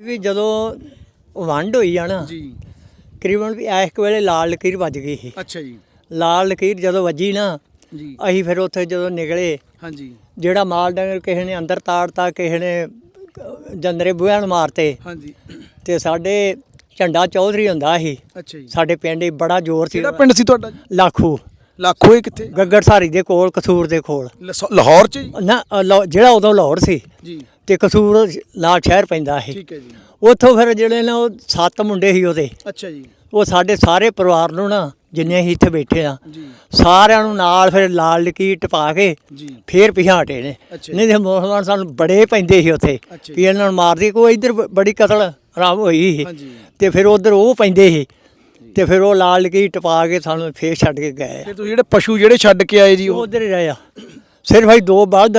ਵੀ ਜਦੋਂ ਵੰਡ ਹੋਈ ਆ ਨਾ ਜੀ। ਕਰੀਬਨ ਵੀ ਕੁ ਵੇਲੇ ਲਾਲ ਲਕੀਰ ਵੱਜ ਗਈ ਸੀ। ਅੱਛਾ ਜੀ। ਲਾਲ ਲਕੀਰ ਜਦੋਂ ਵੱਜੀ ਨਾ ਜੀ। ਅਸੀਂ ਫਿਰ ਉੱਥੇ ਜਦੋਂ ਨਿਕਲੇ ਹਾਂਜੀ। ਜਿਹੜਾ ਮਾਲ ਡੰਗਰ ਕਿਸੇ ਨੇ ਅੰਦਰ ਤਾੜਤਾ ਕਿਸੇ ਨੇ ਜੰਦਰੇ ਬੂਹਿਆਂ ਨੂੰ ਮਾਰਤੇ ਹਾਂਜੀ। ਤੇ ਸਾਡੇ ਝੰਡਾ ਚੌਧਰੀ ਹੁੰਦਾ ਸੀ। ਅੱਛਾ ਜੀ। ਸਾਡੇ ਪਿੰਡ ਹੀ ਬੜਾ ਜ਼ੋਰ ਸੀ। ਕਿਹੜਾ ਪਿੰਡ ਸੀ ਤੁਹਾਡਾ ਲਾਖੂ। ਲਾਖੋ ਇਹ ਕਿੱਥੇ? ਗੱਗੜ ਸਾਰੀ ਦੇ ਕੋਲ ਕਸੂਰ ਦੇ ਕੋਲ। ਲਸ- ਲਾਹੌਰ ਚ ਜੀ ਨਾ ਅ, ਜਿਹੜਾ ਉਦੋਂ ਲਾਹੌਰ ਸੀ ਜੀ। ਤੇ ਕਸੂਰ ਨਾਲ ਸ਼ਹਿਰ ਪੈਂਦਾ ਠੀਕ ਹੈ ਜੀ। ਉੱਥੋਂ ਫਿਰ ਜਿਹੜੇ ਨੇ ਉਹ ਸੱਤ ਮੁੰਡੇ ਸੀ ਉਹਦੇ। ਅੱਛਾ ਜੀ। ਉਹ ਸਾਡੇ ਸਾਰੇ ਪਰਿਵਾਰ ਨੂੰ ਨਾ ਜਿੰਨੇ ਅਸੀਂ ਇੱਥੇ ਬੈਠੇ ਆ ਜੀ। ਸਾਰਿਆਂ ਨੂੰ ਨਾਲ ਫਿਰ ਲਾਲ ਲਕੀਰ ਟਪਾ ਕੇ ਜੀ। ਫੇਰ ਪਿਛਾਂ ਹਟੇ ਨੇ। ਅੱਛਾ। ਨਹੀਂ ਤੇ ਮੁਸਲਮਾਨ ਸਾਨੂੰ ਬੜੇ ਪੈਂਦੇ ਸੀ ਉੱਥੇ ਅੱਛਾ ਵੀ ਇਹਨਾਂ ਨੂੰ ਮਾਰਦੀ ਕੋਈ ਇੱਧਰ ਬ- ਬੜੀ ਕਤਲ ਆਰਾਮ ਹੋਈ ਸੀ। ਹਾਂਜੀ। ਤੇ ਫਿਰ ਉਧਰ ਉਹ ਪੈਂਦੇ ਸੀ। ਤੇ ਫਿਰ ਉਹ ਲਾਲ ਲਕੀਰ ਟਪਾ ਕੇ ਸਾਨੂੰ ਫੇਰ ਛੱਡ ਕੇ ਗਏ ਤੇ ਤੁਸੀਂ ਜਿਹੜੇ ਪਸ਼ੂ ਜਿਹੜੇ ਛੱਡ ਕੇ ਆਏ ਜੀ ਉਹ? ਉਹ ਉਧਰ ਹੀ ਰਹੇ ਆ। ਸਿਰਫ ਅਸੀਂ ਦੋ ਬਲਦ।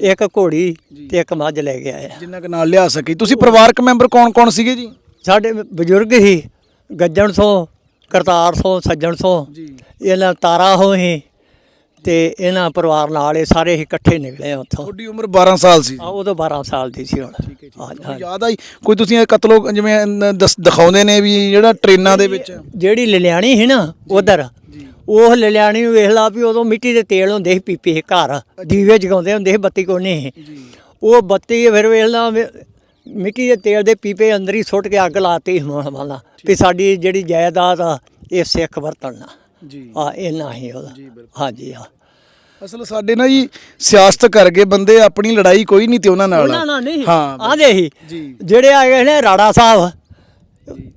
ਇੱਕ ਘੋੜੀ। ਤੇ ਇੱਕ ਮੱਝ ਲੈ ਕੇ ਆਏ ਆ। ਜਿੰਨਾ ਕੁ ਨਾਲ ਲਿਆ ਸਕੇ। ਤੁਸੀਂ ਪਰਿਵਾਰਕ ਮੈਂਬਰ ਕੌਣ ਕੌਣ ਸੀਗੇ ਜੀ? ਸਾਡੇ ਬਜ਼ੁਰਗ ਸੀ ਗੱਜਣ ਤੋਂ ਕਰਤਾਰ ਤੋਂ ਸੱਜਣ ਤੋਂ ਜੀ। ਇਹਨਾਂ ਤਾਰਾ ਹੋਏ ਤੇ ਇਹਨਾਂ ਪਰਿਵਾਰ ਨਾਲ ਇਹ ਸਾਰੇ ਅਸੀਂ ਇਕੱਠੇ ਨਿਕਲੇ ਆ ਉੱਥੋਂ। ਤੁਹਾਡੀ ਉਮਰ 12 ਸਾਲ ਸੀ। ਆ ਉਦੋਂ 12 ਸਾਲ ਦੀ ਸੀ ਹੁਣ। ਹੈ ਹਾਂ, ਹੈ ਹਾਂ। ਯਾਦ ਆਈ ਕੋਈ ਤੁਸੀਂ ਇਹ ਕਤਲੋ ਜਿਵੇਂ ਨ- ਦਸ- ਦਿਖਾਉਂਦੇ ਨੇ ਵੀ ਜਿਹੜਾ ਟ੍ਰੇਨਾਂ ਦੇ ਵਿੱਚ? ਜਿਹੜੀ ਲਲਿਆਣੀ ਸੀ ਨਾ ਉਧਰ ਉਹ ਲਲਿਆਣੀ ਨੂੰ ਵੇਖ ਲਾ ਵੀ ਉਦੋਂ ਮਿੱਟੀ ਦੇ ਤੇਲ ਹੁੰਦੇ ਸੀ ਪੀਪੇ ਘਰ। ਦੀਵੇ ਜਗਾਉਂਦੇ ਹੁੰਦੇ ਸੀ ਬੱਤੀ ਕੋਈ ਨਹੀਂ ਸੀ। ਉਹ ਬੱਤੀ ਫਿਰ ਵੇਖ ਲਾ ਵੀ ਮਿੱਟੀ ਦੇ ਤੇਲ ਦੇ ਪੀਪੇ ਅੰਦਰ ਹੀ ਸੁੱਟ ਕੇ ਅੱਗ ਲਾਤੀ ਮੁਸਲਮਾਨਾਂ ਵੀ ਸਾਡੀ ਜਿਹੜੀ ਜਾਇਦਾਦ ਆ ਇਹ ਸਿੱਖ ਵਰਤਣਾ ਜੀ। ਹੀ ਉਹਦਾ। ਹਾਂਜੀ ਹਾਂ। ਅਸਲ ਸਾਡੇ ਨਾ ਜੀ ਸਿਆਸਤ ਕਰ ਗਏ ਬੰਦੇ ਆਪਣੀ ਲੜਾਈ ਕੋਈ ਨਹੀਂ ਤੇ ਉਹਨਾਂ ਨਾਲ। ਉਹਨਾਂ ਨਾਲ ਨਹੀਂ। ਹਾਂ। ਆਂਦੇ ਜਿਹੜੇ ਆ ਗਏ ਨੇ ਰਾੜਾ ਸਾਹਿਬ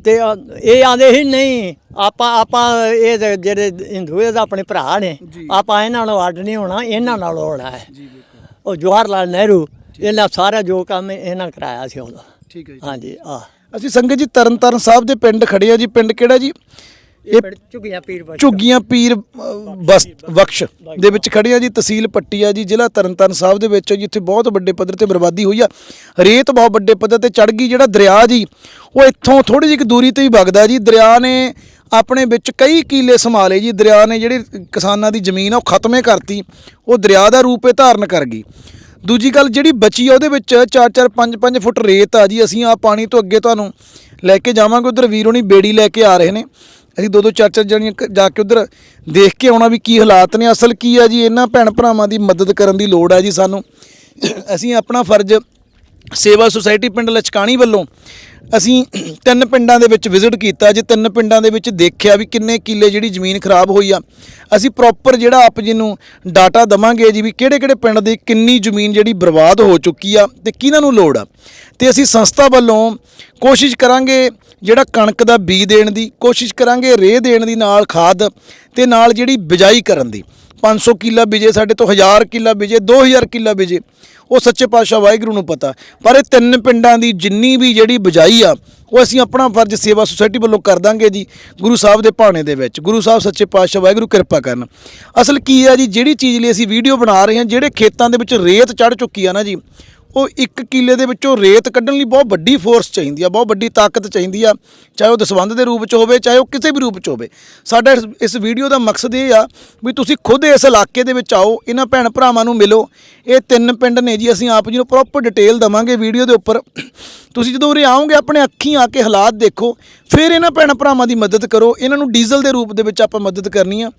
ਤੇ ਇਹ ਆਂਦੇ ਸੀ ਨਹੀਂ ਆਪਾਂ ਆਪਾਂ ਇਹ ਜਿਹੜੇ ਹਿੰਦੂ ਇਹ ਤਾਂ ਆਪਣੇ ਭਰਾ ਨੇ। ਆਪਾਂ ਇਹਨਾਂ ਨਾਲ ਅੱਡ ਨਹੀਂ ਹੋਣਾ ਇਹਨਾਂ ਨਾਲ ਹੋਣਾ ਹੈ। ਉਹ ਜਵਾਹਰ ਲਾਲ ਨਹਿਰੂ ਇਹਨਾਂ ਸਾਰਾ ਜੋ ਕੰਮ ਇਹਨਾਂ ਕਰਾਇਆ ਸੀ ਉਹਦਾ। ਠੀਕ ਹੈ ਜੀ। ਹਾਂਜੀ ਆ। ਅਸੀਂ ਸੰਗਤ ਜੀ ਤਰਨਤਾਰਨ ਸਾਹਿਬ ਦੇ ਪਿੰਡ ਖੜੇ ਆ ਜੀ। ਪਿੰਡ ਕਿਹੜਾ ਜੀ? ਇਹ ਝੁਗੀਆਂ ਪੀਰ ਬਚ ਝੁੱਗੀਆਂ ਪੀਰ ਅ, ਬਸ ਬਖਸ਼। ਦੇ ਵਿੱਚ ਖੜੇ ਆ ਜੀ ਤਹਿਸੀਲ ਪੱਟੀ ਆ ਜੀ ਜ਼ਿਲ੍ਹਾ ਤਰਨਤਾਰਨ ਸਾਹਿਬ ਦੇ ਵਿੱਚ ਜਿੱਥੇ ਬਹੁਤ ਵੱਡੇ ਪੱਧਰ ਤੇ ਬਰਬਾਦੀ ਹੋਈ ਆ। ਰੇਤ ਬਹੁਤ ਵੱਡੇ ਪੱਧਰ ਤੇ ਚੜ ਗਈ ਜਿਹੜਾ ਦਰਿਆ ਜੀ ਉਹ ਇੱਥੋਂ ਥੋੜੀ ਜਿਹੀ ਕੁ ਦੂਰੀ ਤੇ ਹੀ ਵਗਦਾ ਜੀ। ਦਰਿਆ ਨੇ ਆਪਣੇ ਵਿੱਚ ਕਈ ਕੀਲੇ ਸੰਭਾਲੇ ਜੀ। ਦਰਿਆ ਨੇ ਜਿਹੜੇ ਕਿਸਾਨਾਂ ਦੀ ਜ਼ਮੀਨ ਆ ਉਹ ਖਤਮੇ ਕਰਤੀ। ਉਹ ਦਰਿਆ ਦਾ ਰੂਪ ਇਹ ਧਾਰਨ ਕਰ ਗਈ। ਦੂਜੀ ਗੱਲ ਜਿਹੜੀ ਬਚੀ ਆ ਉਹਦੇ ਵਿੱਚ 4-4 5-5 ਫੁੱਟ ਰੇਤ ਆ ਜੀ। ਅਸੀਂ ਆ ਪਾਣੀ ਤੋਂ ਅੱਗੇ ਤੁਹਾਨੂੰ ਲੈ ਕੇ ਜਾਵਾਂਗੇ। ਉਧਰ ਵੀਰ ਹੋਣੀ ਬੇੜੀ ਲੈ ਕੇ ਆ ਰਹੇ ਨੇ। ਅਸੀਂ ਦੋ ਦੋ ਚਾਰ ਚਾਰ ਜਣੀਆਂ ਕ- ਜਾ ਕੇ ਉਧਰ ਦੇਖ ਕੇ ਆਉਣਾ ਵੀ ਕੀ ਹਾਲਾਤ ਨੇ, ਅਸਲ ਕੀ ਆ ਜੀ, ਇਹਨਾਂ ਭੈਣ ਭਰਾਵਾਂ ਦੀ ਮਦਦ ਕਰਨ ਦੀ ਲੋੜ ਹੈ ਜੀ ਸਾਨੂੰ। ਅਸੀਂ ਆਪਣਾ ਫਰਜ਼ ਸੇਵਾ ਸੁਸਾਇਟੀ ਪਿੰਡ ਲਚਕਾਣੀ ਵੱਲੋਂ ਅਸੀਂ ਤਿੰਨ ਪਿੰਡਾਂ ਦੇ ਵਿੱਚ ਵਿਜ਼ਿਟ ਕੀਤਾ, ਜੇ ਤਿੰਨ ਪਿੰਡਾਂ ਦੇ ਵਿੱਚ ਦੇਖਿਆ ਵੀ ਕਿੰਨੇ ਕਿੱਲੇ ਜਿਹੜੀ ਜ਼ਮੀਨ ਖਰਾਬ ਹੋਈ ਆ, ਅਸੀਂ ਪ੍ਰੋਪਰ ਜਿਹੜਾ ਆਪ ਜੀ ਨੂੰ ਡਾਟਾ ਦਵਾਂਗੇ ਜੀ ਵੀ ਕਿਹੜੇ ਕਿਹੜੇ ਪਿੰਡ ਦੀ ਕਿੰਨੀ ਜ਼ਮੀਨ ਜਿਹੜੀ ਬਰਬਾਦ ਹੋ ਚੁੱਕੀ ਆ ਤੇ ਕਿਹਨਾਂ ਨੂੰ ਲੋੜ ਆ। ਤੇ ਅਸੀਂ ਸੰਸਥਾ ਵੱਲੋਂ ਕੋਸ਼ਿਸ਼ ਕਰਾਂਗੇ ਜਿਹੜਾ ਕਣਕ ਦਾ ਬੀਜ ਦੇਣ ਦੀ, ਕੋਸ਼ਿਸ਼ ਕਰਾਂਗੇ ਰੇਹ ਦੇਣ ਦੀ ਨਾਲ ਖਾਦ ਤੇ ਨਾਲ ਜਿਹੜੀ ਬਿਜਾਈ ਕਰਨ ਦੀ। 500 ਕਿੱਲਾ ਬੀਜੇ, ਸਾਡੇ ਤੋਂ 1000 ਕਿੱਲਾ ਬੀਜੇ 2000 ਕਿੱਲਾ ਬੀਜੇ। ਉਹ ਸੱਚੇ ਪਾਤਸ਼ਾਹ ਵਾਹਿਗੁਰੂ ਨੂੰ ਪਤਾ। ਪਰ ਇਹ ਤਿੰਨ ਪਿੰਡਾਂ ਦੀ ਜਿੰਨੀ ਵੀ ਜਿਹੜੀ ਬਿਜਾਈ ਆ, ਉਹ ਅਸੀਂ ਆਪਣਾ ਫਰਜ਼ ਸੇਵਾ ਸੁਸਾਇਟੀ ਵੱਲੋਂ ਕਰ ਦਾਂਗੇ ਜੀ, ਗੁਰੂ ਸਾਹਿਬ ਦੇ ਭਾਣੇ ਦੇ ਵਿੱਚ। ਗੁਰੂ ਸਾਹਿਬ ਸੱਚੇ ਪਾਤਸ਼ਾਹ ਵਾਹਿਗੁਰੂ ਕਿਰਪਾ ਕਰਨ। ਅਸਲ ਕੀ ਆ ਜੀ, ਜਿਹੜੀ ਚੀਜ਼ ਲਈ ਅਸੀਂ ਵੀਡੀਓ ਬਣਾ ਰਹੇ ਹਾਂ, ਜਿਹੜੇ ਖੇਤਾਂ ਦੇ ਵਿੱਚ ਰੇਤ ਚੜ ਚੁੱਕੀ ਆ ਨਾ ਜੀ ਉਹ ਇੱਕ ਕਿੱਲੇ ਦੇ ਵਿੱਚੋਂ ਰੇਤ ਕੱਢਣ ਲਈ ਬਹੁਤ ਵੱਡੀ ਫੋਰਸ ਚਾਹੀਦੀ ਆ, ਬਹੁਤ ਵੱਡੀ ਤਾਕਤ ਚਾਹੀਦੀ ਆ, ਚਾਹੇ ਉਹ ਦਸਵੰਧ ਦੇ ਰੂਪ 'ਚ ਹੋਵੇ, ਚਾਹੇ ਉਹ ਕਿਸੇ ਵੀ ਰੂਪ 'ਚ ਹੋਵੇ। ਸਾਡਾ ਇਸ- ਇਸ ਵੀਡੀਓ ਦਾ ਮਕਸਦ ਇਹ ਆ ਵੀ ਤੁਸੀਂ ਖੁਦ ਇਸ ਇਲਾਕੇ ਦੇ ਵਿੱਚ ਆਓ, ਇਹਨਾਂ ਭੈਣ ਭਰਾਵਾਂ ਨੂੰ ਮਿਲੋ। ਇਹ ਤਿੰਨ ਪਿੰਡ ਨੇ ਜੀ, ਅਸੀਂ ਆਪ ਜੀ ਨੂੰ ਪ੍ਰੋਪਰ ਡਿਟੇਲ ਦਵਾਂਗੇ ਵੀਡੀਓ ਦੇ ਉੱਪਰ। ਤੁਸੀਂ ਜਦੋਂ ਉਰੇ ਆਓਗੇ, ਆਪਣੇ ਅੱਖੀਂ ਆ ਕੇ ਹਾਲਾਤ ਦੇਖੋ, ਫਿਰ ਇਹਨਾਂ ਭੈਣ ਭਰਾਵਾਂ ਦੀ ਮਦਦ ਕਰੋ। ਇਹਨਾਂ ਨੂੰ ਡੀਜ਼ਲ ਦੇ ਰੂਪ ਦੇ ਵਿੱਚ ਆਪਾਂ ਮਦਦ ਕਰਨੀ ਆ।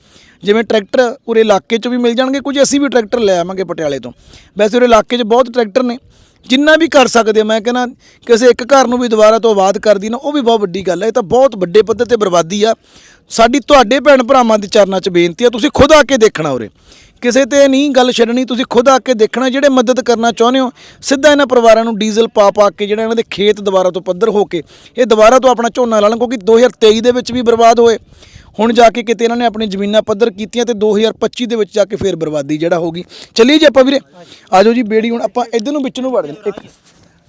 ਜਿਵੇਂ ਟਰੈਕਟਰ ਉਰੇ ਇਲਾਕੇ 'ਚ ਵੀ ਮਿਲ ਜਾਣਗੇ, ਕੁਝ ਅਸੀਂ ਵੀ ਟਰੈਕਟਰ ਲੈ ਆਵਾਂਗੇ ਪਟਿਆਲੇ ਤੋਂ। ਵੈਸੇ ਉਰੇ ਇਲਾਕੇ 'ਚ ਬਹੁਤ ਟਰੈਕਟਰ ਨੇ, ਜਿੰਨਾ ਵੀ ਕਰ ਸਕਦੇ ਮੈਂ ਕਹਿੰਦਾ ਕਿਸੇ ਇੱਕ ਘਰ ਨੂੰ ਵੀ ਦੁਬਾਰਾ ਤੋਂ ਆਬਾਦ ਕਰਦੀ ਨਾ, ਉਹ ਵੀ ਬਹੁਤ ਵੱਡੀ ਗੱਲ ਹੈ ਇਹ ਤਾਂ ਬਹੁਤ ਵੱਡੇ ਪੱਧਰ ਤੇ ਬਰਬਾਦੀ ਆ। ਸਾਡੀ ਤੁਹਾਡੇ ਭੈਣ ਭਰਾਵਾਂ ਦੇ ਚਰਨਾਂ 'ਚ ਬੇਨਤੀ ਆ, ਤੁਸੀਂ ਖੁਦ ਆ ਕੇ ਦੇਖਣਾ ਉਰੇ। ਕਿਸੇ ਤੇ ਨਹੀਂ ਗੱਲ ਛੱਡਣੀ, ਤੁਸੀਂ ਖੁਦ ਆ ਕੇ ਦੇਖਣਾ ਜਿਹੜੇ ਮਦਦ ਕਰਨਾ ਚਾਹੁੰਦੇ ਹੋ। ਸਿੱਧਾ ਇਹਨਾਂ ਪਰਿਵਾਰਾਂ ਨੂੰ ਡੀਜ਼ਲ ਪਾ ਪਾ ਕੇ ਜਿਹੜਾ ਇਹਨਾਂ ਦੇ ਖੇਤ ਦੁਬਾਰਾ ਤੋਂ ਪੱਧਰ ਹੋ ਕੇ, ਇਹ ਦੁਬਾਰਾ ਤੋਂ ਆਪਣਾ ਝੋਨਾ ਲਾ ਲੈਣ ਕਿਉਂਕਿ 2023 ਦੇ ਵਿੱਚ ਵੀ ਬਰਬਾਦ ਹੋਏ। ਹੁਣ ਜਾ ਕੇ ਕਿਤੇ ਇਹਨਾਂ ਨੇ ਆਪਣੀ ਜ਼ਮੀਨਾਂ ਪੱਧਰ ਕੀਤੀਆਂ ਤੇ 2025 ਦੇ ਵਿੱਚ ਜਾ ਕੇ ਫੇਰ ਬਰਬਾਦੀ ਜਿਹੜਾ ਹੋਗੀ ਚੱਲੀਏ ਜੀ ਆਪਾਂ ਵੀਰੇ। ਆਜੋ ਜੀ ਬੇੜੀ, ਹੁਣ ਆਪਾਂ ਇਧਰ ਨੂੰ ਵਿੱਚ ਨੂੰ ਵੜ ਜਾਂਦੇ। ਇੱਕ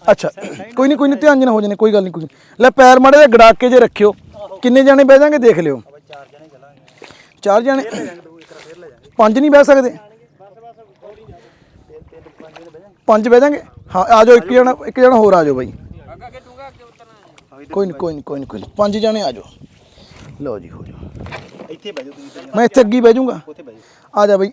ਅੱਛਾ, ਕੋਈ ਨਹੀਂ ਕੋਈ ਨਹੀਂ, ਧਿਆਨ ਜਨਾ ਹੋ ਜਾਣੇ ਕੋਈ ਗੱਲ ਨਹੀਂ, ਕੋਈ ਲੈ ਪੈਰ ਮਾੜੇ ਦੇ ਗੜਾ ਕੇ ਜੇ ਰੱਖਿਓ। ਕਿੰਨੇ ਜਾਣੇ ਬਹਿ ਜਾਣਗੇ, ਦੇਖ ਲਿਓ। ਚਾਰ ਜਾਣੇ। ਪੰਜ ਨਹੀਂ ਬਹਿ ਸਕਦੇ। ਪੰਜ ਬਹਿ ਜਾਣਗੇ? ਹਾਂ ਆ ਜਾਓ ਇੱਕ ਜਣਾ ਇੱਕ ਜਣਾ ਹੋਰ ਆ ਜਾਓ ਬਾਈ। ਕੋਈ ਨਹੀਂ ਕੋਈ ਨਹੀਂ ਕੋਈ ਨਹੀਂ ਕੋਈ ਨਹੀਂ ਪੰਜ ਜਣੇ ਆ ਜਾਓ। ਲਓ ਜੀ ਹੋ ਜਾਓ। ਇੱਥੇ ਬਹਿ ਜਾਓ ਤੁਸੀਂ। ਮੈਂ ਇੱਥੇ ਅੱਗੇ ਹੀ ਬਹਿ ਜਾਊਂਗਾ। ਉੱਥੇ ਬਹਿ ਜਾਓ। ਆ ਜਾ ਬਾਈ।